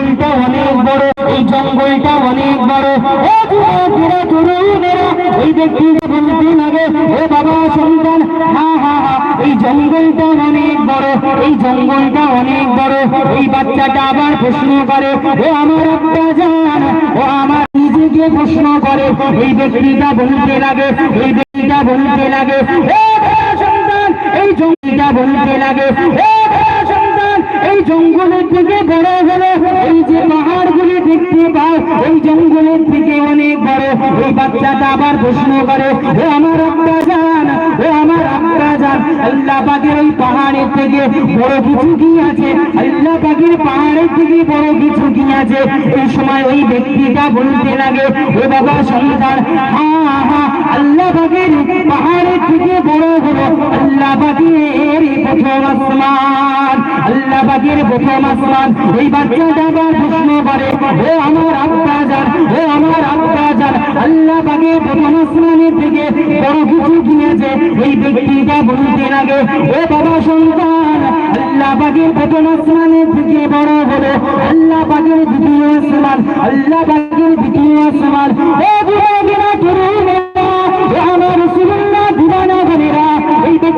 জঙ্গলটা অনেক বড়, এই জঙ্গলটা অনেক বড়। ও ব্যক্তিকে বলতে লাগে ও বাবা সন্তান, হা হা হা, এই জঙ্গলটা অনেক বড়, এই জঙ্গলটা অনেক বড়। এই বাচ্চাটা আবার প্রশ্ন করে ও আমার আব্বা জান, ও আমার নিজেকে প্রশ্ন করে, এই ব্যক্তিটা বলতে লাগে, এই ব্যক্তিটা বলতে লাগে সন্তান, এই জঙ্গলটা বলতে লাগে সন্তান, এই জঙ্গলের থেকে বড় হলো এই জঙ্গলের থেকে অনেক বড় ওই বাচ্চাটা আবার প্রশ্ন করে ও আমার আব্বা যান ও আমার আব্বা যান আল্লাহ ওই পাহাড়ের থেকে বড় কিছু কি আছে? আল্লাহ পাহাড়ের থেকে বড় কিছু কি আছে? এই সময় ওই ব্যক্তিটা বলতে লাগে ও বাবা সন্তান হ্যাঁ আল্লাহ পাকের প্রথম আসমান আল্লাহ পাকের প্রথম আসমান। ওই বাচ্চাটা আবার প্রশ্ন করে, ও আমার আব্বা জান, ও আমার আব্বা জান আল্লাহ প্রথম আসমানের থেকে বড় কিছু কি আছে ব্যক্তিটা বলতে লাগে ও বাবা সন্তান আল্লাহ প্রথম আসমানের থেকে বড় হলো আল্লাহ দ্বিতীয় আসমান আল্লাহ পাকের দ্বিতীয় আসমান। ও যুবকেরা তরুণেরা ও আমার রাসূলুল্লাহ দিবানা বোনেরা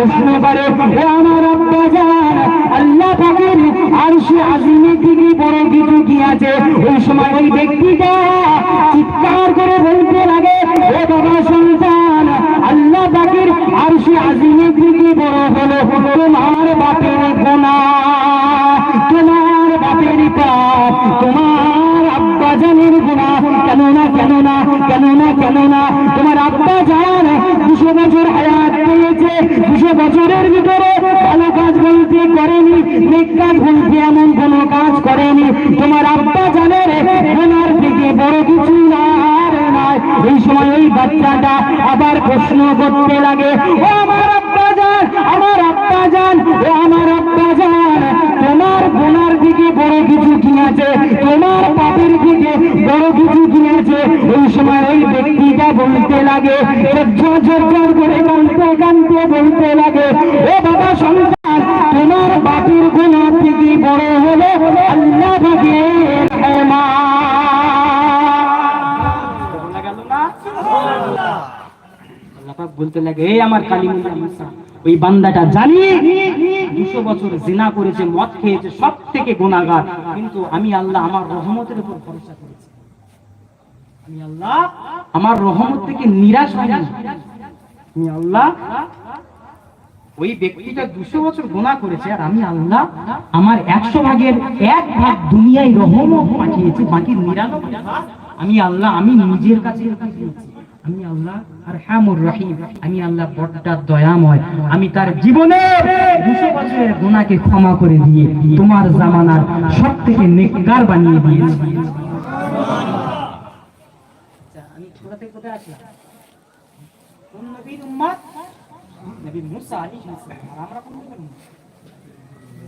প্রশ্ন করে হে আমার আব্বা জান আল্লাহ পাকের আর সে আজিমের দিকে বড় কিছু কি আছে? ওই সময় ওই ব্যক্তিটা চিৎকার করে বলতে লাগে হে বাবা সন্তান, আল্লাহ পাকের আরশে আজিমের দিকে বড় হলো তোমার বাপের গোনা। করেনি নেক কাজ এমন কোনো কাজ করেনি। তোমার আব্বা জানের গুণার থেকে বড় কিছু না এই সময় ওই বাচ্চাটা আবার প্রশ্ন করতে লাগে, ও আমার আব্বা জান, আমার আব্বা জান, ও আমার আব্বা জান, তোমার গুনার দিকে বড় কিছু কি আছে? তোমার পাপের দিকে বড় কিছু কি আছে? ওই সময় ওই ব্যক্তিটা বলতে লাগে করে কানতে কানতে বলতে লাগে ও বাবা, সন্তান বাপের গুনার থেকে বড় হলো, আল্লাহ ভাগের বলতে লাগে, এই আমার মুসা, ওই বান্দাটা জানি, দুশো বছর জিনা করেছে, মদ খেয়েছে সব থেকে গুণাগার। কিন্তু আমি আল্লাহ আমার রহমতের উপর ভরসা করেছি। আমি আল্লাহ আমার রহমত থেকে নিরাশ হইনি। আমি আল্লাহ ওই ব্যক্তিটা দুশো বছর গুণা করেছে আর আমি আল্লাহ আমার একশো ভাগের এক ভাগ দুনিয়ায় রহমত পাঠিয়েছি বাকি নিরানব্বই আমি আল্লাহ আমি নিজের কাছে আমি আল্লাহ আর রহিম আমি আল্লাহ বড্ডা দয়াময়। আমি তার জীবনে দুশো বছরের ক্ষমা করে দিয়ে তোমার জামানার সব থেকে নেককার বানিয়ে আচ্ছা, আমি কোথা কোথায়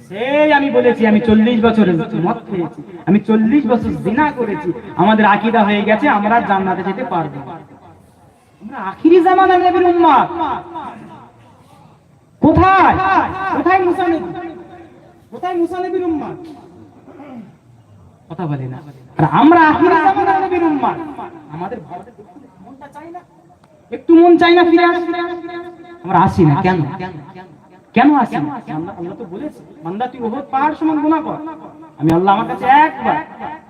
সেই আমি বলেছি, আমি চল্লিশ মদ খেয়েছি, আমি চল্লিশ বছর করেছি, আমাদের আকিদা হয়ে গেছে, আমরা জান্নাতে যেতে পারব আখিরি উম্মত। কোথায়? কোথায় কোথায় কথা বলে না। আর আমরা আখিরি উম্মত। আমাদের মনটা চাই না। একটু মন চাই না ফিরে আমরা আসি না, কেন? কেন আসি আল্লাহ তো বলেছি, বান্দা তুই ওহদ পাহাড় সমান গুনাহ কর। আমি আল্লাহ আমার কাছে একবার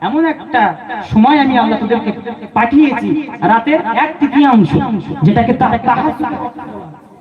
এমন একটা সময় আমি আল্লাহ তোদেরকে পাঠিয়েছি, রাতের এক তৃতীয়াংশ, যেটাকে তাহাজ্জুদ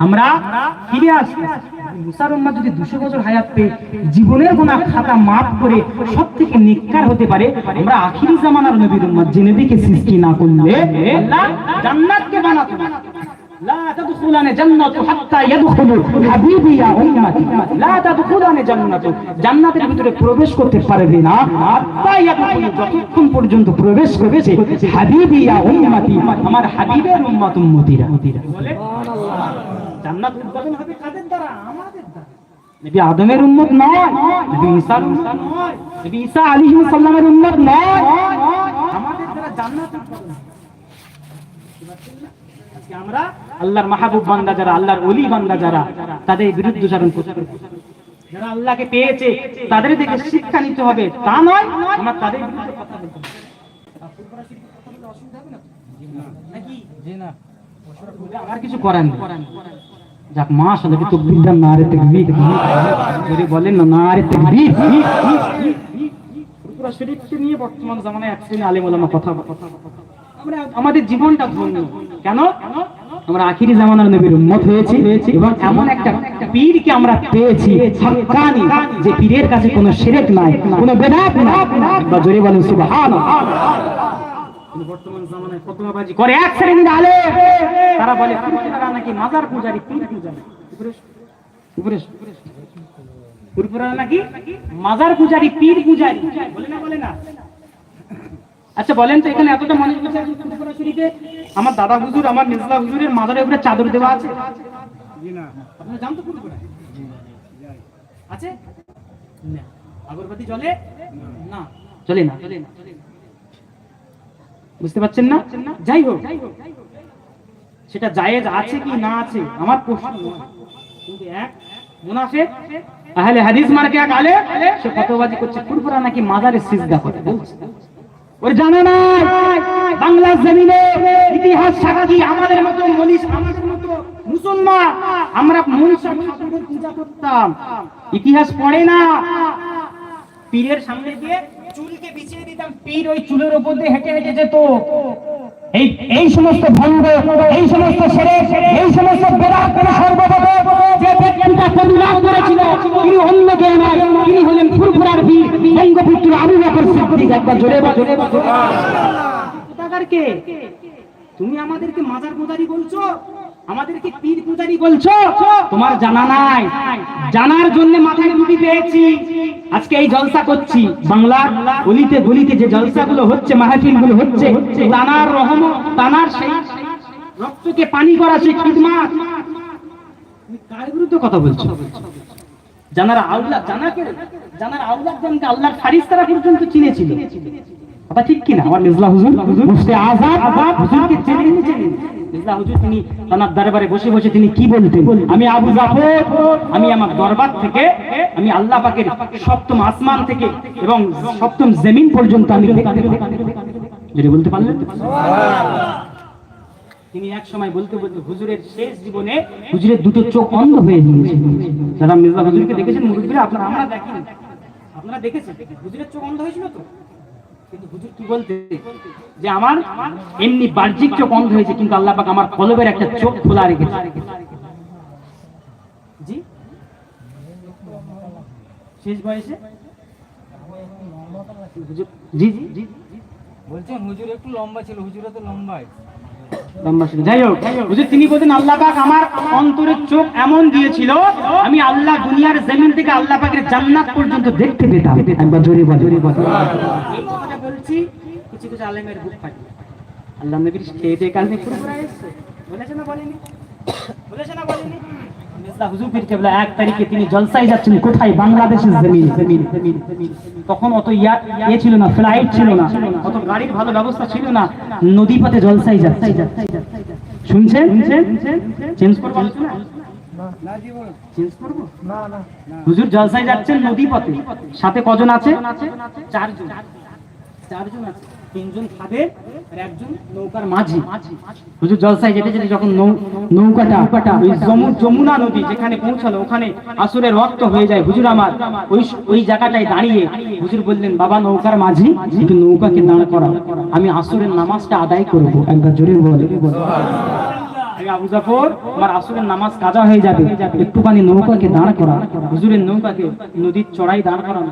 আমরা ফিরে আসতে চাই। মুসার উম্মাহ যদি দুশো বছর হায়াত পেয়ে জীবনের গোনা খাতা মাফ করে সব থেকে নিকার হতে পারে আমরা আখিরি জামানার নবীর উম্মাহ জেনে দেখে সৃষ্টি না করলে আল্লাহ জান্নাতকে বানাতো না। لا تدخلن جنة حتى يدخلوا حبيبي يا أمتي لا تدخلن جنة জান্নাতের ভিতরে প্রবেশ করতে পারবে না হাত্তা ইয়াদখুলু যতক্ষণ পর্যন্ত প্রবেশ করেছে হাবিবি ইয়া উম্মতি আমার হাবিবের উম্মত উম্মতিরা বলে জান্নাত উদ্বোধন হবে কাদের দ্বারা? আমাদের দ্বারা। নবী আদমের উম্মত নয় নবী ঈসার উম্মত নয় নবী ঈসা আলাইহিস সালামের উম্মত নয়। আমাদের দ্বারা জান্নাত উদ্বোধন আজকে আমরা আল্লাহর মাহবুব বান্দা যারা আল্লাহর ওলি বান্দা যারা তাদের বিরুদ্ধে চারণ করতে যারা আল্লাহকে পেয়েছে তাদের থেকে শিক্ষা নিতে হবে। তা নয় আমরা তাদের বিরুদ্ধে কথা বলতে হবে। নাকি? আমার কিছু করার নেই। যাক মা আসলে তো বিদ্যা না রে তেকবীর যদি বলেন না না রে তেকবীর পুরো শরীরকে নিয়ে বর্তমান জামানায় এক শ্রেণি আলেম ওলামা কথা আমরা আমাদের জীবনটা ধন্য কেন আমরা আখিরি জামানার নবীর উম্মত হয়েছি এবং এমন একটা পীরকে আমরা পেয়েছি হাক্কানি যে পীরের কাছে কোনো শিরক নাই কোনো বেদাত নাই বা জোরে বলেন সুবহানাল্লাহ বর্তমান জামানায় ফতোয়াবাজি করে। এক শ্রেণির তারা বলে তারা নাকি মাজার পূজারি পীর পূজারি। উপরে উপরে নাকি মাজার পূজারি পীর পূজারি। বলে না বলে না। আচ্ছা বলেন তো এখানে এতটা আছে আমার দাদা হুজুর আমার নিজলা হুজুরের মাজারের উপরে চাদর দেওয়া আছে। আপনারা আছে? না। আগরবাতি জ্বলে? না। চলে না। চলে না। বুঝতে পারছেন না? যাই হোক, সেটা জায়েজ আছে কি না আছে, আমার প্রশ্ন কিন্তু এক, মুনাফিক, আহলে হাদিস আলে সে করছে। নাকি মাজারে সিজদা করে জমিনে ইতিহাস সাক্ষী আমাদের আমাদের মুসলমান। আমরা ঠাকুরের পূজা করতাম। ইতিহাস পড়ে না। পীরের সামনে গিয়ে চুলকে বিছিয়ে দিতাম পীর ওই চুলের উপর দিয়ে হেঁটে হেঁটে যেত। এই এই সমস্ত ভঙ্গ এই সমস্ত সেরে এই সমস্ত বেরাত করে সর্বপ্রথম যে ব্যক্তিটা প্রতিবাদ করেছিল তিনি অন্য কেউ তিনি হলেন ফুরফুরার বীর বঙ্গপুত্র আবু বকর সিদ্দিক একবার জোরে বা জোরে বা কোথাকার কে? তুমি আমাদেরকে মাজার পূজারি বলছো? আমাদেরকে পীর পূজারি বলছো? তোমার জানা নাই। জানার জন্য মাথায় টুপি পেয়েছি। আজকে এই জলসা করছি। বাংলার গলিতে গলিতে যে জলসাগুলো হচ্ছে মাহফিলগুলো হচ্ছে তানার রহম তানার সেই রক্তকে পানি করা সেই খিদমাত। কার বিরুদ্ধে কথা বলছো? জানার আউলা জানাকে জানার আউলাদ জানতে আল্লাহর ফারিস্তারা পর্যন্ত চিনেছিল। ঠিক আমার হুজুর আজাদ, হুজুরকে হুজুর, তিনি তার দরবারে বসে বসে তিনি কি বলতেন? আমি আবু জাফর, আমি আমার দরবার থেকে, আমি আল্লাহ পাকের সপ্তম আসমান থেকে এবং সপ্তম জমিন পর্যন্ত আমি বলতে পারলেন? তিনি এক সময় বলতে বলতে হুজুরের শেষ জীবনে হুজুরের দুটো চোখ অন্ধ হয়ে যারা মির্জা হুজুরকে দেখেছেন? আপনারা, আমরা দেখিনি। আপনারা দেখেছেন? হুজুরের চোখ অন্ধ হয়েছিল তো? হুজুর যে আমার এমনি বাহ্যিক চোখ হয়েছে, কিন্তু আল্লাহ আমার কলবের একটা চোখ খোলা রেখেছে। জি? শেষ বয়সে? জি জি জি। বলছেন হুজুর একটু লম্বা ছিল, হুজুরে তো লম্বাই। যাই হোক তিনি বলতেন আল্লাহ পাক আমার অন্তরের চোখ এমন দিয়েছিল আমি আল্লাহ দুনিয়ার জমিন থেকে আল্লাহ পাকের জান্নাত পর্যন্ত দেখতে পেতাম। একবার জোরে জোরে বল। বলছি কিছু কিছু আলেমের বুক ফাটি আল্লাহ নবীর খেয়ে দিয়ে কাল ফুরফুরা বলেছে না বলেনি? বলেছে না বলেনি? জলসায় যাচ্ছেন ইয়া হুজুর জলসায় যাচ্ছেন নদী পথে। সাথে কজন আছে? চারজন। চারজন আছে। তিনজন আর একজন নৌকার মাঝি। হুজুর জলসায় যেতে যেতে যখন নৌকাটা ওই যমুনা নদী যেখানে পৌঁছালো, ওখানে রক্ত হয়ে যায়। হুজুর আমার, ওই ওই জায়গাটায় দাঁড়িয়ে হুজুর বললেন, বাবা, নৌকার মাঝি, একটু নৌকাকে দাঁড় করা আমি আসুরের নামাজটা আদায় করব। একবার জোরে বলে। আমার নামাজ কাজা হয়ে যাবে। একটুখানি নৌকাকে দাঁড় করা হুজুরের নৌকাকে নদীর চড়াই দাঁড় করানো।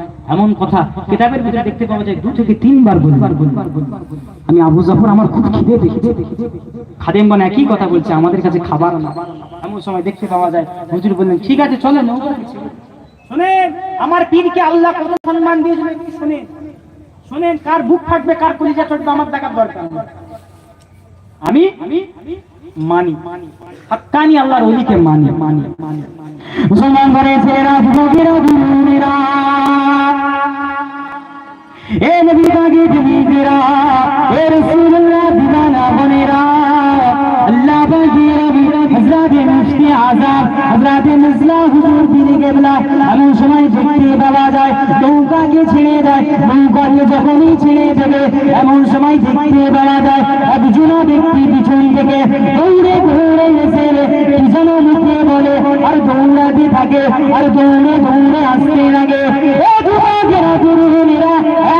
এমন কথা কিতাবের ভিতরে দেখতে পাওয়া যায়, দু থেকে তিনবার বলবার আমি আবু জাফর, আমার খুব খিদে খাদেম বান একই কথা বলছে, আমাদের কাছে খাবার না। এমন সময় দেখতে পাওয়া যায়, হুজুর বললেন, ঠিক আছে, চলেন শুনেন, আমার পীরকে আল্লাহ কত সম্মান একটু শুনেন? শুনেন, কার বুক ফাটবে, কার কলিজা চটবে আমার দেখার দরকার আমি আমি মানি। হাক্কানি আল্লাহর ওলিকে মানি। মানি মুসলমান ঘরে ছেলেরা, যুবকেরা যুবনেরা এ নবী পাকে যুবকেরা এ রাসূলুল্লাহ দিওয়ানা বনেরা আল্লাহ পাকে রবি হযরত মুফতি আযম হযরত নজলা হুজুর পীরে কেবলা এমন সময় দেখতে পাওয়া যায় নৌকাকে ছেড়ে দেয় নৌকাকে যখনই ছেড়ে দেবে এমন সময় দেখতে পাওয়া যায়, একজন ব্যক্তি পিছন থেকে দৌড়ে দৌড়ে এসে কি মুখে বলে, আর দৌড়াতে থাকে, আর দৌড়ে দৌড়ে আসতে লাগে।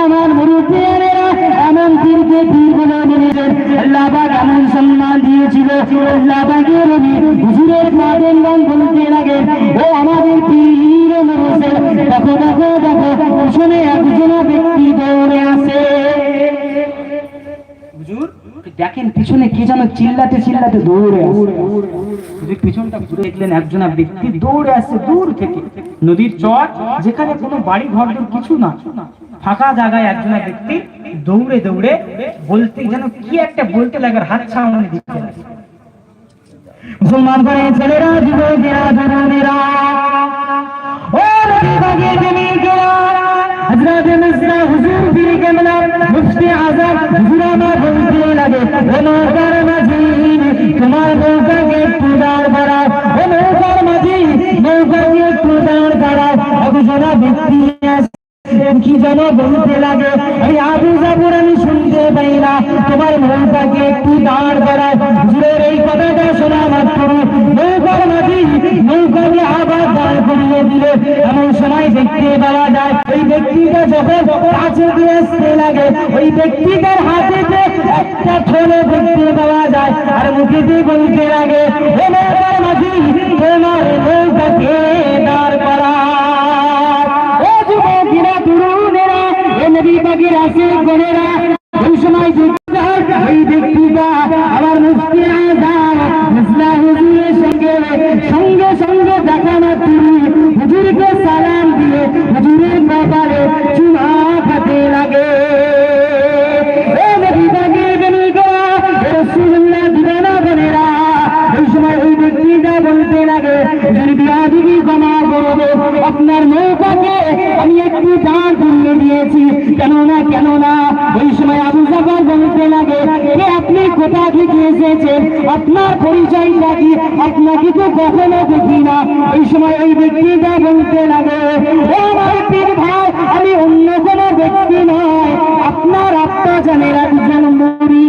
এমন মুরুব্বিয়ানেরা, এমন পীরকে পীর বলে বলেছেন এমন সম্মান দিয়েছিল। আল্লাহ হুজুরের মাদের নাম বলতে লাগে ও আমাদের দেখেন পিছনে কি যেন চিল্লাতে চিল্লাতে দৌড়ে আসে। পিছনটা ঘুরে দেখলেন একজনা ব্যক্তি দৌড়ে আসছে দূর থেকে। নদীর চর যেখানে কোনো বাড়ি ঘর কিছু না। ফাঁকা জায়গায় একজনা ব্যক্তি দৌড়ে দৌড়ে বলতে যেন কি একটা বলতে লাগার হাত ছাউনি দিতে মুসলমান করে ছেলেরা যুবকেরা তরুণেরা ও নবী বাগে জমিকেরা হযরত মিসরা হুজুর ফিরে কেমলা মুফতি আজাদ হুজুর আমার বলতে লাগে ও নৌকার মাঝি তোমার নৌকাকে একটু দাঁড় করাও ও নৌকার মাঝি নৌকাকে একটু দাঁড় করাও। একজনা জনাব কি যেন বলতে লাগে। আমি আবু জাবুর আমি শুনতে পাই না। তোমার নৌকাকে একটু দাঁড় করাও। হুজুরের এই কথাটা শোনা মাত্র। নৌকার মাঝি, নৌকাকে আবার দাঁড় করিয়ে দিলে। এমন সময় দেখতে পাওয়া যায়, ওই ব্যক্তিটা যখন কাছে দিয়ে আসতে লাগে, ওই ব্যক্তিটার হাতেতে একটা থলে দেখতে পাওয়া যায়। আর মুখেতে বলতে লাগে, হে নৌকার মাঝি, তোমার নৌকাকে দাঁড় করা নবী পাকের আশিক ওই সময় যুদ্ধ ওই ব্যক্তিটা আবার মুফতি আপনার পরিচয়টা কি আপনাকে তো কখনো দেখি না। ওই সময় ওই ব্যক্তিটা বলতে লাগে ও আমার পীর ভাই আমি অন্য কোনো ব্যক্তি নয়। আপনার আত্মা জানের একজন মরি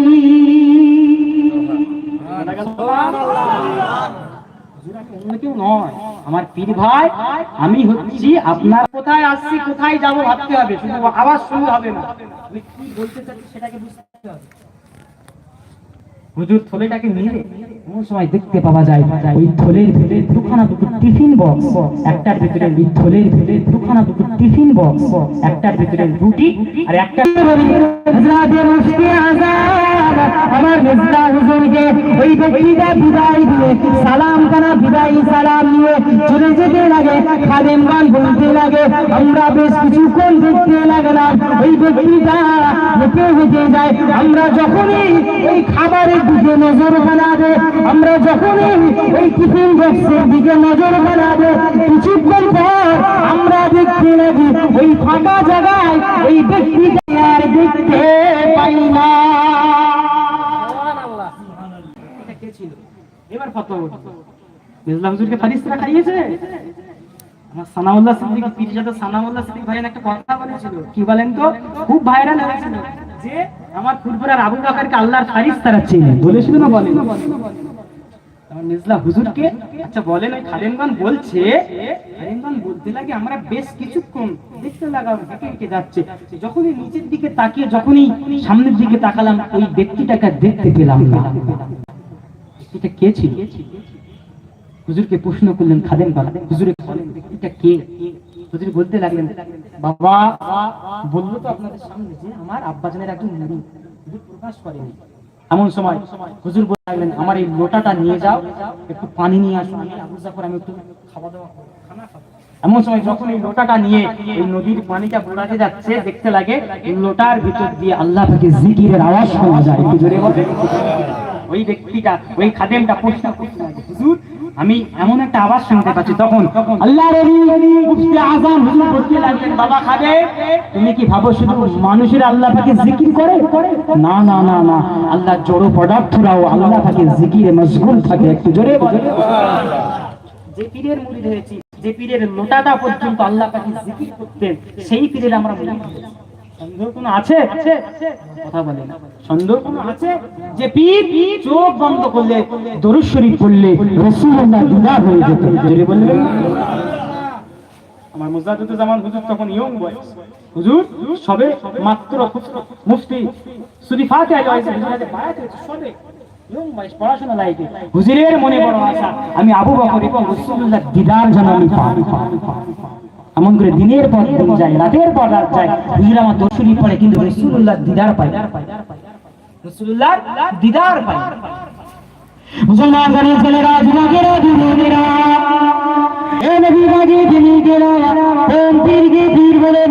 নয়। আমার পীর ভাই আমি হচ্ছি আপনার কোথায় আসছি কোথায় যাব ভাবতে হবে শুধু আওয়াজ শুনলে হবে না। কি বলতে চাচ্ছি সেটাকে বুঝতে হবে হুজুর থলেটাকে নিয়ে দেখতে পাওয়া যায় দুখানা দুটো টিফিন বক্স একটার ভিতরে ওই থলের ভিতরে দুখানা দুটো টিফিন বক্স রুটি আর একটা আমার মিসলা হুজুরকে ওই ব্যক্তিটা বিদায় দিয়ে সালাম কানা বিদায় সালাম নিয়ে জুড়ে যেতে লাগে। খাদেম গান বলতে লাগে, আমরা বেশ কিছুক্ষণ দেখতে লাগলাম। ওই ব্যক্তিটা হেঁটে হেঁটে যায়, আমরা যখনই ওই খাবারের দিকে নজর বানাবে, আমরা যখনই ওই টিফিন বক্সের দিকে নজর বানাবে, কিছুক্ষণ পর আমরা দেখতে লাগি, ওই ফাঁকা জায়গায় ওই ব্যক্তিটা আর দেখতে পাই না। এবার খাইয়েছে? আমার সানাউল্লাহ সিদ্দিক সানাউল্লাহ সিদ্দিক ভাইয়ের একটা কথা বলেছিল। কি বলেন তো? খুব ভাইরাল হয়েছিল যে আমার আবু আল্লাহর বলেছিল না আচ্ছা বলেন যখনই নিচের দিকে তাকিয়ে, যখনই সামনের দিকে তাকালাম, ওই ব্যক্তিটাকে দেখতে পেলাম না। এটা কে ছিল? হুজুরকে প্রশ্ন করলেন হুজুরে ব্যক্তিটা কে? হুজুর বলতে লাগলেন, বাবা, বলল তো আপনাদের সামনে যে আমার আব্বাজানের একজন প্রকাশ করেনি। এমন সময় হুজুর বলে লাগলেন, আমার এই লোটাটা নিয়ে যাও, একটু পানি নিয়ে আসো আমি আবু জাফর, আমি একটু খাওয়া দাওয়া খানা খাব। এমন সময় যখন এই লোটাটা নিয়ে এই নদীর পানিটা বোড়াতে যাচ্ছে, দেখতে লাগে, এই লোটার ভিতর দিয়ে আল্লাহ থেকে জিকিরের আওয়াজ শোনা যায়। ওই ব্যক্তিটা, ওই খাদেমটা প্রশ্ন করতে লাগে হুজুর, আমি এমন একটা আওয়াজ শুনতে পাচ্ছি। তখন আল্লাহ মুফতি আজম হুজুর বলতে লাগলেন, বাবা খাদে তুমি কি ভাবো শুধু মানুষের আল্লাহ পাকে জিকির করে? না না না না, আল্লাহ জড় পদার্থরাও আল্লাহ পাকে জিকিরে মশগুল থাকে। একটু জোরে যে পীরের মুরিদ হয়েছি, যে পীরের লোটাটা পর্যন্ত আল্লাহ পাকে জিকির করতেন, সেই পীরের আমরা মুরিদ হয়েছি। আমার মুজাদ্দিদ জামান হুজুর তখন ইয়ং বয়স হুজুর, সবে মাত্র মুফতি সুরি ফাতিহা হয়েছে হুজুরের বায়াত সবে পড়াশোনা লাইফে। হুজুরের মনে বড় আশা, আমি আবু বকর এবং দিদার যেন আমি পাই এমন করে দিনের পর দিন যায়, রাতের পর রাত যায়। হুজুর আমার দর্শনী পড়ে, কিন্তু রাসূলুল্লাহ দিদার পায় রাসূলুল্লাহ দিদার পায় মুসলমান বাগে তিনি গেল পীরকে পীর বলে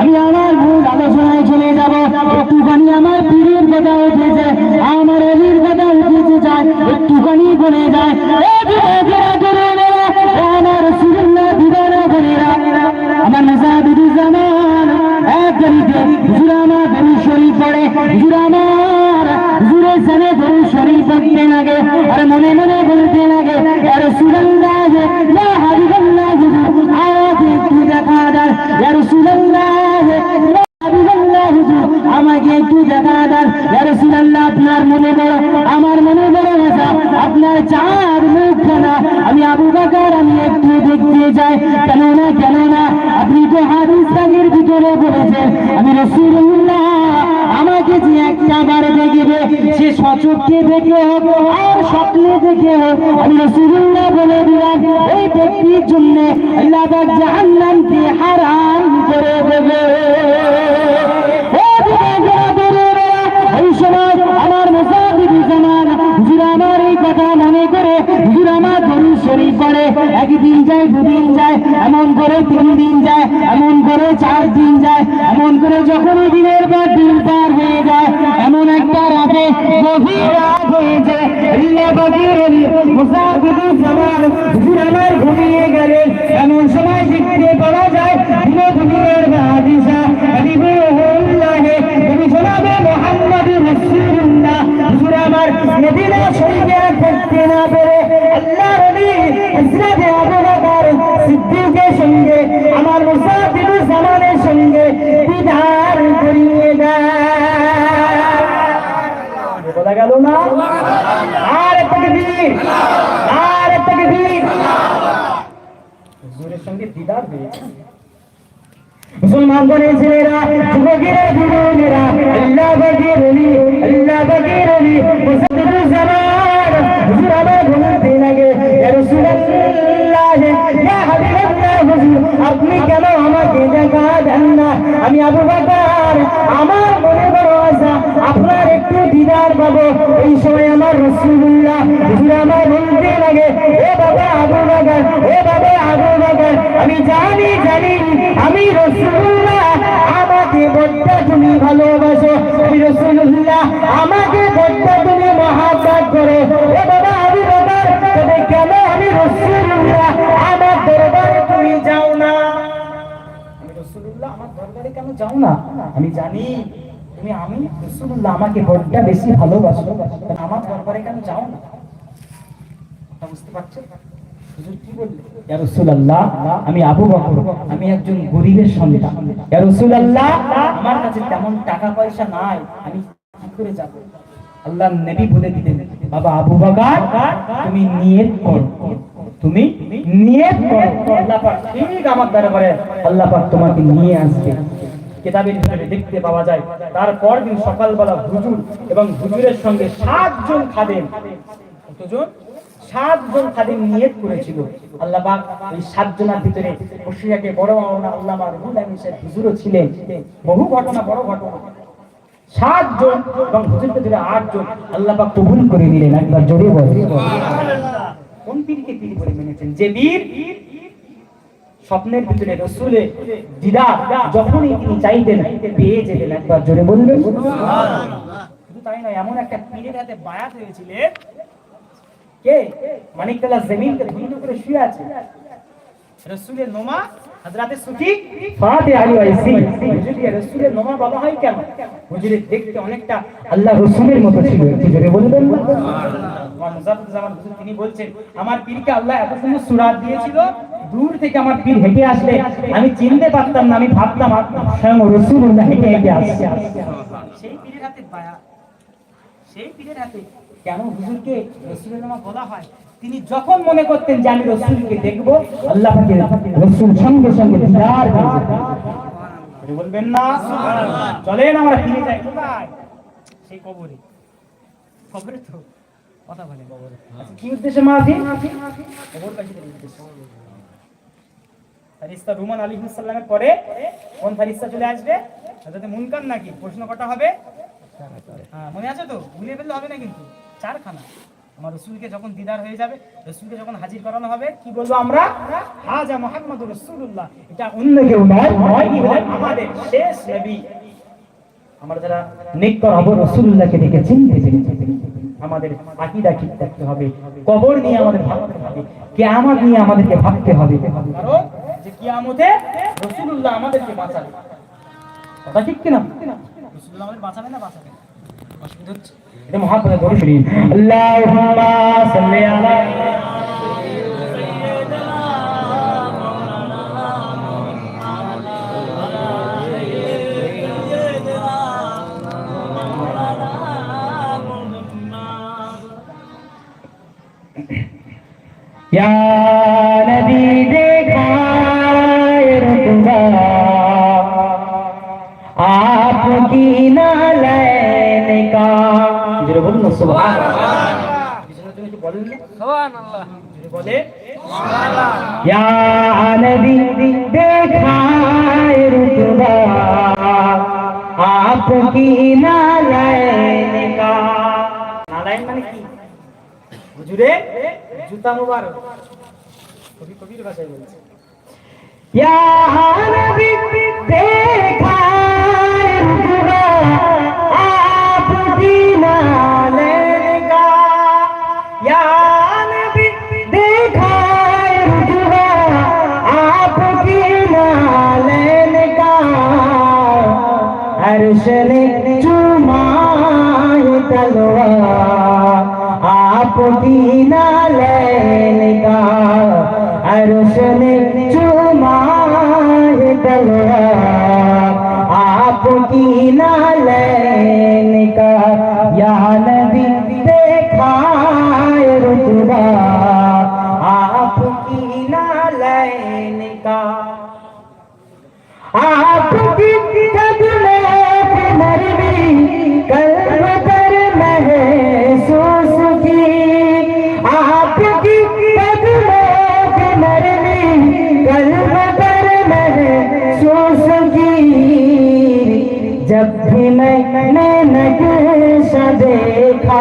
আমি আমার আলোচনায় চলে যাব। একটুখানি আমার পীরের কথা উঠেছে, আমার কথা উঠেছে যায়, একটুখানি বলে যায়। এ সামনে দরুদ শরীফ পড়তে লাগে, আর মনে মনে বলতে লাগে হুজুর আয়াত একটু দেখা হুজুর, আমাকে একটু দেখা আপনার মনে বড়, আমার মনে বড় আপনার চার আমি আবু বকর, আমি একটু দেখতে যাই। না না আপনি তো হাদিস ভিতরে বলেছেন, আমি আমাকে যে একটা বার দেখবে, সে সচক্ষে দেখে হোক, আর স্বপ্নে দেখে হোক, আমি রাসূলুল্লাহ বলে দিলাম, এই ব্যক্তির জন্য আল্লাহ জাহান্নামকে হারাম করে দেবে। আমার মুসাফির জামান, হুজুর আমার এই কথা মনে করে, হুজুর আমার পড়ে একদিন যায়, দুদিন যায়, এমন করে তিন দিন যায়, এমন করে চার দিন যায়, এমন করে যখন দিনের পর দিন পার হয়ে যায়, এমন একটা রাতে গভীর হয়ে যায়। ঘুমিয়ে গেলেন এমন সময় দেখতে পাওয়া যায় আমার মদিনা শরীফে করতে না পেরে আল্লাহ নবী হযরত আবু বকর সিদ্দিকের সঙ্গে, আমার মুসাফির জামানের সঙ্গে বিধান করিয়ে দেয়। বলা গেল না? আর একটা বীর আর একটা বীর হুজুরের সঙ্গে দিদার হয়েছে। মুসলমান বনে ছেলেরা, যুবকেরা, যুবনেরা, আল্লাহ বাগের অলি আল্লাহ বাগের অলি হুজুর লাগে। ইয়া হুজুর, আপনি কেন আমাকে দেখা দেন না? আমি আবু বকর, আমার মনে আপনার একটু দিদার পাবো এই সময় আমার রাসূলুল্লাহ, হুজুর আমার বলতে লাগে, এ বাবা আবু বকর, এ বাবা জানি জানি, আমি রসুল্লাহ আমাকে বড্ড তুমি ভালোবাসো, আমি রসুল্লাহ আমাকে বড্ড তুমি মহাব্বত করো। এ বাবা আমি বাবা তবে কেন আমি রসুল্লাহ আমার দরবারে তুমি যাও না? আমি রসুল্লাহ আমার দরবারে কেন যাও না? আমি জানি আমি আমাকে বড্ড বেশি ভালোবাসো। আমার দরবারে কেন যাও না? আমি আবু বকর, আমি একজন গরীবের সন্তান। আমার কাছে তেমন টাকা পয়সা নাই, আমি কি করে যাব? আল্লাহ নবী বলে দিলেন, বাবা আবু বকর, তুমি নিয়ত করো। তুমি করো। আল্লাহ পাক, ঠিক আমার দরবারে আল্লাহ তোমাকে নিয়ে আসবে। কিতাবের ভিতরে দেখতে পাওয়া যায়। তারপর দিন সকালবেলা হুজুর এবং হুজুরের সঙ্গে সাতজন খাদেম কতজন? সাতজন খাদিম নিয়ত করেছিল। আল্লাহ পাক এই সাতজনের ভিতরে বসিয়াকে বড় মাওলানা আল্লামা রুহুল আমিন সাহেব হুজুরও ছিলেন। বহু ঘটনা বড় ঘটনা। সাতজন এবং হুজুরকে ধরে আটজন আল্লাহ পাক কবুল করে নিলেন। একবার জোরে বলে কোন পীরকে পীর বলে মেনেছেন? যে বীর স্বপ্নের ভিতরে রসুলে দিদার যখনই তিনি চাইতেন, পেয়ে যেতেন একবার। জোরে বলবেন? তাই নয়, এমন একটা পীরের হাতে বায়াত হয়েছিলেন কে? মানিকতলা জমিনকে বিন্দু করে শুয়ে আছে। রসুলের নোমা রসুলের হয় দেখতে অনেকটা আল্লাহ রসুলের মতো ছিল। বলবেন? না জামান হুজুর তিনি বলছেন আমার পীরকে আল্লাহ এত সুন্দর সুরাত দিয়েছিল দূর থেকে আমার পীর হেঁটে আসলে আমি চিনতে পারতাম না আমি ভাবতাম স্বয়ং রসুল্লাহ হেঁটে হেঁটে আসছে। সেই পীরের হাতে সেই পীরের হাতে কেন হুজুরকে রসুলের নামা বলা হয়? তিনি যখন মনে করতেন যে আমি রসুলকে দেখব আল্লাহ রসুল সঙ্গে সঙ্গে দিদার বলবেন না? চলেন আমরা ফিরে যাই। কোথায়? সেই কবরে। কবরে তো কথা বলে। আচ্ছা কি উদ্দেশ্যে উদ্দেশ্যে। ফারিস্তা রুমান আলী পরে কোন ফারিস্তা চলে আসবে? নাকি? প্রশ্ন কটা হবে? হ্যাঁ মনে আছে তো? ভুলে ফেললে হবে না কিন্তু। চারখানা। আমার রসুলকে যখন দিদার হয়ে যাবে, রসুলকে যখন হাজির করানো হবে, কি বলব আমরা? হাজা মোহাম্মদ রসুল্লাহ এটা অন্য কেউ নয় আমাদের শেষ নবী। আমরা যারা নেকর হব রসুল্লাহকে দেখে চিনতে চিনতে আমাদের আকিদা ঠিক থাকতে হবে, কবর নিয়ে আমাদের ভাবতে হবে, কিয়ামত নিয়ে আমাদেরকে ভাবতে হবে। কারণ যে কিয়ামতে রাসূলুল্লাহ আমাদেরকে বাঁচাবে। কথা ঠিক কিনা? রাসূলুল্লাহ আমাদের বাঁচাবে না বাঁচাবে? অসুবিধা হচ্ছে। এটা আল্লাহুম্মা সাল্লি या नबी देखाए रुतबा आपकी नालैन का জোরে বলুন না সুবহানাল্লাহ পিছনের জন্য একটু বলেন না সুবহানাল্লাহ জোরে বলে या नबी देखाए रुतबा आपकी नालैन का নালাইন মানে কি হুজুরে জুতা মুবারক। কবি কবির ভাষায় বলছে। ইয়া হানবি দেখা আপ দিনালে গা ইয়া নবী দেখা আপ দিনালে গা হর্ষ নে जब भी मैंने नक्शा देखा,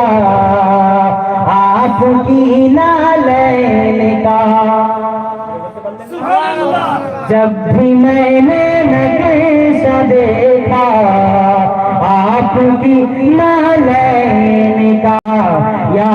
आपकी नालैन का। जब भी मैंने नक्शा देखा, आपकी नालैन का। या